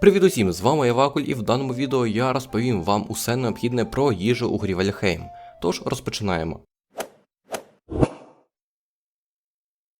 Привіт усім, з вами Евакуль, і в даному відео я розповім вам усе необхідне про їжу у грі Вальхейм. Тож розпочинаємо.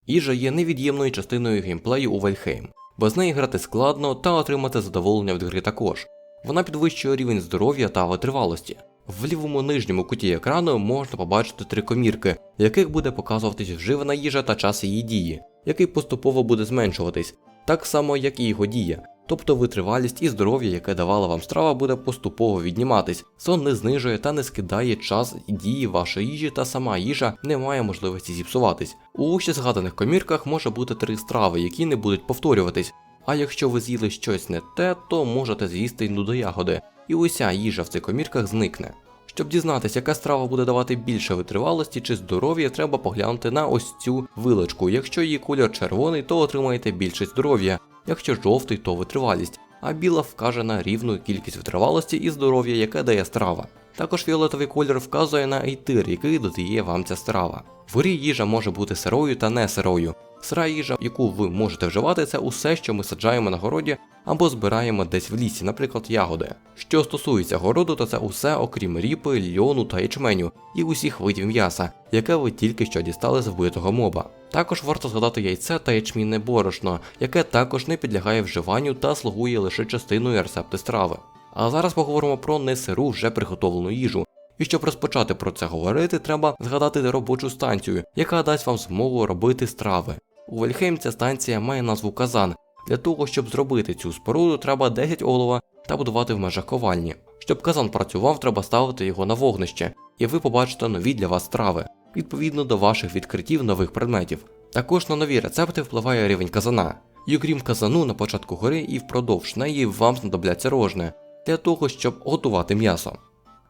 Їжа є невід'ємною частиною геймплею у Вальхейм. Без неї грати складно та отримати задоволення від гри також. Вона підвищує рівень здоров'я та витривалості. В лівому нижньому куті екрану можна побачити три комірки, в яких буде показуватись вживана їжа та час її дії, який поступово буде зменшуватись, так само як і його дія. Тобто витривалість і здоров'я, яке давала вам страва, буде поступово відніматись. Сон не знижує та не скидає час дії вашої їжі, та сама їжа не має можливості зіпсуватись. У ще згаданих комірках може бути три страви, які не будуть повторюватись. А якщо ви з'їли щось не те, то можете з'їсти й нудоягоди, і уся їжа в цих комірках зникне. Щоб дізнатися, яка страва буде давати більше витривалості чи здоров'я, треба поглянути на ось цю вилочку. Якщо її кольор червоний, то отримаєте більше здоров'я, якщо жовтий, то витривалість, а біла вкаже на рівну кількість витривалості і здоров'я, яке дає страва. Також фіолетовий колір вказує на ейтир, який додає вам ця страва. Вгорі їжа може бути сирою та не сирою. Сира їжа, яку ви можете вживати, це усе, що ми саджаємо на городі або збираємо десь в лісі, наприклад, ягоди. Що стосується городу, то це усе окрім ріпи, льону та ячменю і усіх видів м'яса, яке ви тільки що дістали з вбитого моба. Також варто згадати яйце та ячмінне борошно, яке також не підлягає вживанню та слугує лише частиною рецепти страви. А зараз поговоримо про несиру вже приготовлену їжу. І щоб розпочати про це говорити, треба згадати робочу станцію, яка дасть вам змогу робити страви. У Вельхейм ця станція має назву Казан. Для того, щоб зробити цю споруду, треба 10 олова та будувати в межах ковальні. Щоб казан працював, треба ставити його на вогнище, і ви побачите нові для вас страви, відповідно до ваших відкриттів нових предметів. Також на нові рецепти впливає рівень казана. І окрім казану на початку гори і впродовж неї вам знадобляться рожни для того, щоб готувати м'ясо.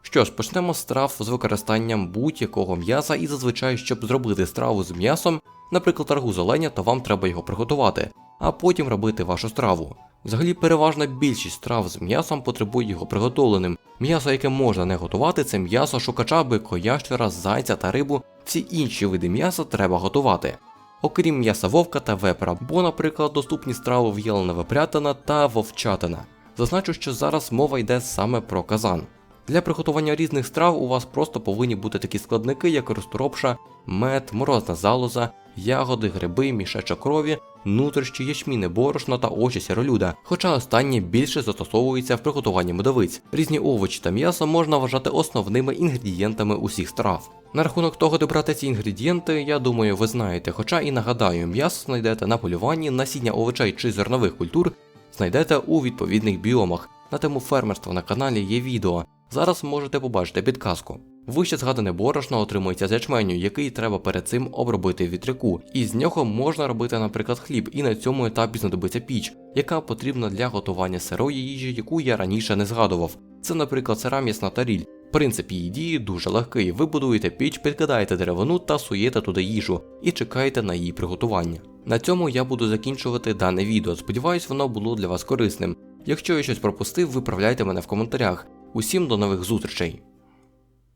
Що ж, почнемо з страв з використанням будь-якого м'яса, і зазвичай, щоб зробити страву з м'ясом, наприклад, аргу з оленя, то вам треба його приготувати, а потім робити вашу страву. Взагалі, переважна більшість страв з м'ясом потребує його приготовленим. М'ясо, яке можна не готувати, це м'ясо шукача, бика, зайця та рибу. Всі інші види м'яса треба готувати. Окрім м'яса вовка та вепра, бо, наприклад, доступні страви в'ялена вепрятина та вовчатина. Зазначу, що зараз мова йде саме про казан. Для приготування різних страв у вас просто повинні бути такі складники, як розторопша, мед, морозна залоза, ягоди, гриби, мішечок крові, нутрощі, ячміне борошно та очі сіролюда, хоча останнє більше застосовується в приготуванні медовиць. Різні овочі та м'ясо можна вважати основними інгредієнтами усіх страв. На рахунок того, де брати ці інгредієнти, я думаю, ви знаєте, хоча і нагадаю, м'ясо знайдете на полюванні, насіння овочей чи зернових культур знайдете у відповідних біомах. На тему фермерства на каналі є відео. Зараз можете побачити підказку. Вище згадане борошно отримується з ячменю, який треба перед цим обробити в вітряку, і з нього можна робити, наприклад, хліб, і на цьому етапі знадобиться піч, яка потрібна для готування сирої їжі, яку я раніше не згадував. Це, наприклад, сира м'ясна таріль. Принцип її дії дуже легкий. Ви будуєте піч, підкидаєте деревину та суєте туди їжу і чекаєте на її приготування. На цьому я буду закінчувати дане відео. Сподіваюсь, воно було для вас корисним. Якщо я щось пропустив, виправляйте мене в коментарях. Усім до нових зустрічей!